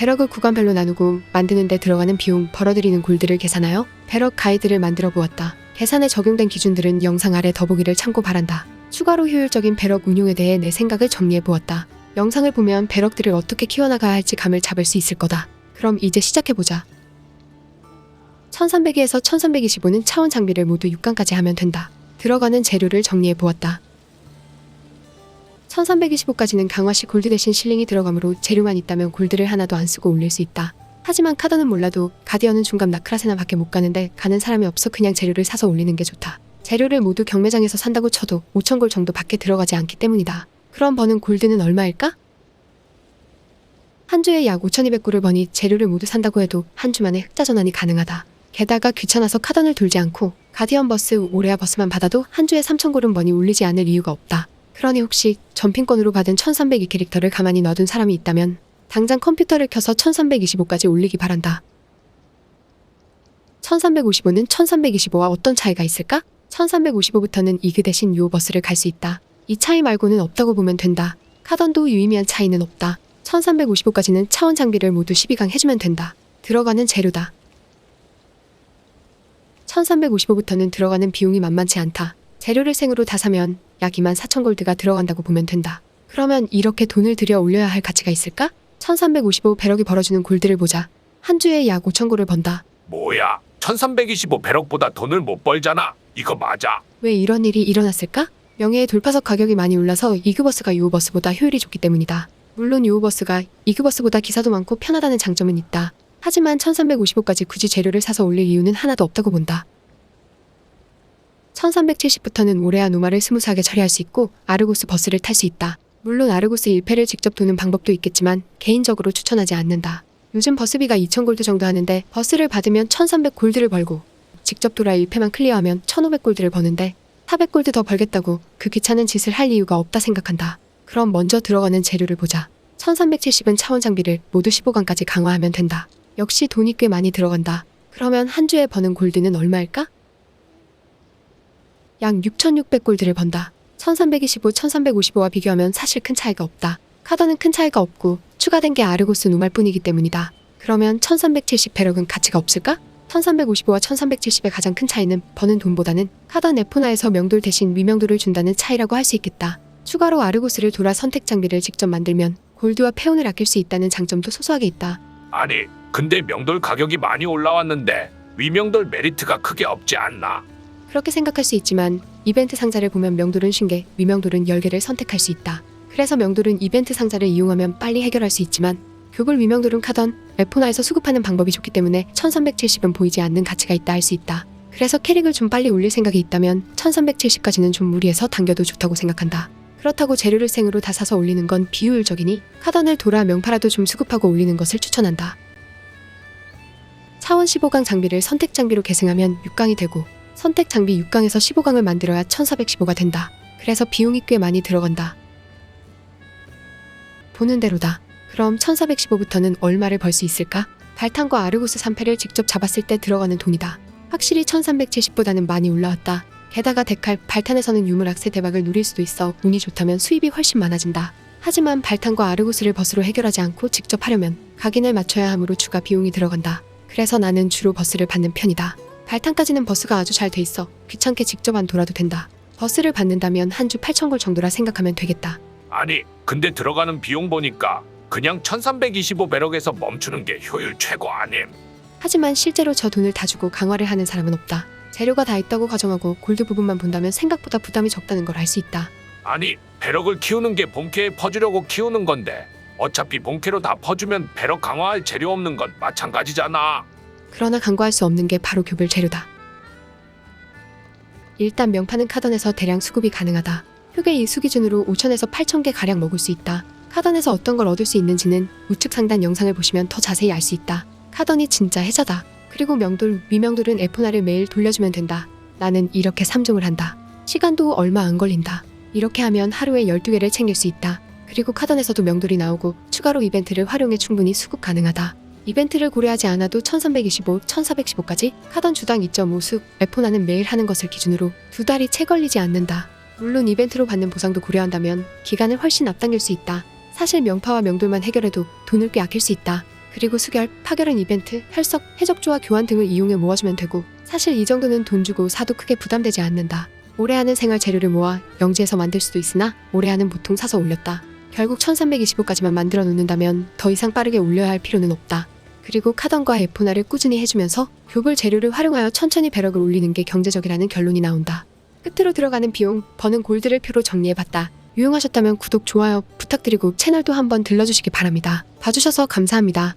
배럭을 구간별로 나누고 만드는데 들어가는 비용, 벌어들이는 골드를 계산하여 배럭 가이드를 만들어 보았다. 계산에 적용된 기준들은 영상 아래 더보기를 참고 바란다. 추가로 효율적인 배럭 운용에 대해 내 생각을 정리해 보았다. 영상을 보면 배럭들을 어떻게 키워나가야 할지 감을 잡을 수 있을 거다. 그럼 이제 시작해 보자. 1302에서 1325는 차원 장비를 모두 6강까지 하면 된다. 들어가는 재료를 정리해 보았다. 1325까지는 강화시 골드 대신 실링이 들어가므로 재료만 있다면 골드를 하나도 안 쓰고 올릴 수 있다. 하지만 카더는 몰라도 가디언은 중간 나크라세나 밖에 못 가는데 가는 사람이 없어 그냥 재료를 사서 올리는 게 좋다. 재료를 모두 경매장에서 산다고 쳐도 5천골 정도 밖에 들어가지 않기 때문이다. 그럼 버는 골드는 얼마일까? 한 주에 약 5,200골을 버니 재료를 모두 산다고 해도 한 주 만에 흑자 전환이 가능하다. 게다가 귀찮아서 카던을 돌지 않고 가디언 버스, 오레아 버스만 받아도 한 주에 3,000골은 버니 올리지 않을 이유가 없다. 그러니 혹시 점핑권으로 받은 1302 캐릭터를 가만히 놔둔 사람이 있다면 당장 컴퓨터를 켜서 1325까지 올리기 바란다. 1355는 1325와 어떤 차이가 있을까? 1355부터는 이그 대신 요 버스를 갈 수 있다. 이 차이 말고는 없다고 보면 된다. 카던도 유의미한 차이는 없다. 1355까지는 차원 장비를 모두 12강 해주면 된다. 들어가는 재료다. 1355부터는 들어가는 비용이 만만치 않다. 재료를 생으로 다 사면 약 2만 4천 골드가 들어간다고 보면 된다. 그러면 이렇게 돈을 들여 올려야 할 가치가 있을까? 1355 배럭이 벌어주는 골드를 보자. 한 주에 약 5천 골을 번다. 뭐야? 1325 배럭보다 돈을 못 벌잖아. 이거 맞아. 왜 이런 일이 일어났을까? 명예의 돌파석 가격이 많이 올라서 이그버스가 요버스보다 효율이 좋기 때문이다. 물론 요버스가 이그버스보다 기사도 많고 편하다는 장점은 있다. 하지만 1355까지 굳이 재료를 사서 올릴 이유는 하나도 없다고 본다. 1370부터는 오레아 노마를 스무스하게 처리할 수 있고 아르고스 버스를 탈 수 있다. 물론 아르고스 1패를 직접 도는 방법도 있겠지만 개인적으로 추천하지 않는다. 요즘 버스비가 2000골드 정도 하는데 버스를 받으면 1300골드를 벌고 직접 돌아 1패만 클리어하면 1500골드를 버는데 400골드 더 벌겠다고 그 귀찮은 짓을 할 이유가 없다 생각한다. 그럼 먼저 들어가는 재료를 보자. 1370은 차원 장비를 모두 15강까지 강화하면 된다. 역시 돈이 꽤 많이 들어간다. 그러면 한 주에 버는 골드는 얼마일까? 약 6,600골드를 번다. 1325, 1355와 비교하면 사실 큰 차이가 없다. 카더는 큰 차이가 없고 추가된 게 아르고스 노말 뿐이기 때문이다. 그러면 1370 배럭은 가치가 없을까? 1355와 1370의 가장 큰 차이는 버는 돈보다는 카더 네포나에서 명돌 대신 위명돌을 준다는 차이라고 할 수 있겠다. 추가로 아르고스를 돌아 선택 장비를 직접 만들면 골드와 페온을 아낄 수 있다는 장점도 소소하게 있다. 아니, 근데 명돌 가격이 많이 올라왔는데 위명돌 메리트가 크게 없지 않나? 그렇게 생각할 수 있지만 이벤트 상자를 보면 명돌은 50개, 위명돌은 10개를 선택할 수 있다. 그래서 명돌은 이벤트 상자를 이용하면 빨리 해결할 수 있지만 교골 위명돌은 카던, 레포나에서 수급하는 방법이 좋기 때문에 1370은 보이지 않는 가치가 있다 할 수 있다. 그래서 캐릭을 좀 빨리 올릴 생각이 있다면 1370까지는 좀 무리해서 당겨도 좋다고 생각한다. 그렇다고 재료를 생으로 다 사서 올리는 건 비효율적이니 카던을 돌아 명파라도 좀 수급하고 올리는 것을 추천한다. 차원 15강 장비를 선택 장비로 계승하면 6강이 되고 선택 장비 6강에서 15강을 만들어야 1415가 된다. 그래서 비용이 꽤 많이 들어간다. 보는 대로다. 그럼 1415부터는 얼마를 벌 수 있을까? 발탄과 아르고스 3패를 직접 잡았을 때 들어가는 돈이다. 확실히 1370보다는 많이 올라왔다. 게다가 데칼, 발탄에서는 유물악세 대박을 누릴 수도 있어 운이 좋다면 수입이 훨씬 많아진다. 하지만 발탄과 아르고스를 버스로 해결하지 않고 직접 하려면 각인을 맞춰야 하므로 추가 비용이 들어간다. 그래서 나는 주로 버스를 받는 편이다. 발탄까지는 버스가 아주 잘 돼 있어 귀찮게 직접 안 돌아도 된다. 버스를 받는다면 한 주 8,000골 정도라 생각하면 되겠다. 아니, 근데 들어가는 비용 보니까 그냥 1325 배럭에서 멈추는 게 효율 최고 아님? 하지만 실제로 저 돈을 다 주고 강화를 하는 사람은 없다. 재료가 다 있다고 가정하고 골드 부분만 본다면 생각보다 부담이 적다는 걸 알 수 있다. 아니, 배럭을 키우는 게 본캐에 퍼주려고 키우는 건데 어차피 본캐로 다 퍼주면 배럭 강화할 재료 없는 건 마찬가지잖아. 그러나 간과할 수 없는 게 바로 교별 재료다. 일단 명파는 카던에서 대량 수급이 가능하다. 표계 이수 기준으로 5천에서 8천 개 가량 먹을 수 있다. 카던에서 어떤 걸 얻을 수 있는지는 우측 상단 영상을 보시면 더 자세히 알 수 있다. 카던이 진짜 해자다. 그리고 명돌, 위명돌은 에포나를 매일 돌려주면 된다. 나는 이렇게 3종을 한다. 시간도 얼마 안 걸린다. 이렇게 하면 하루에 12개를 챙길 수 있다. 그리고 카던에서도 명돌이 나오고 추가로 이벤트를 활용해 충분히 수급 가능하다. 이벤트를 고려하지 않아도 1325, 1415까지 카던 주당 2.5수, 에포나는 매일 하는 것을 기준으로 두 달이 채 걸리지 않는다. 물론 이벤트로 받는 보상도 고려한다면 기간을 훨씬 앞당길 수 있다. 사실 명파와 명돌만 해결해도 돈을 꽤 아낄 수 있다. 그리고 수결, 파결은 이벤트, 혈석, 해적조와 교환 등을 이용해 모아주면 되고 사실 이 정도는 돈 주고 사도 크게 부담되지 않는다. 오래 하는 생활 재료를 모아 영지에서 만들 수도 있으나 오래 하는 보통 사서 올렸다. 결국 1325까지만 만들어 놓는다면 더 이상 빠르게 올려야 할 필요는 없다. 그리고 카던과 에포나를 꾸준히 해주면서 교불 재료를 활용하여 천천히 배럭을 올리는 게 경제적이라는 결론이 나온다. 끝으로 들어가는 비용, 버는 골드를 표로 정리해봤다. 유용하셨다면 구독, 좋아요 부탁드리고 채널도 한번 들러주시기 바랍니다. 봐주셔서 감사합니다.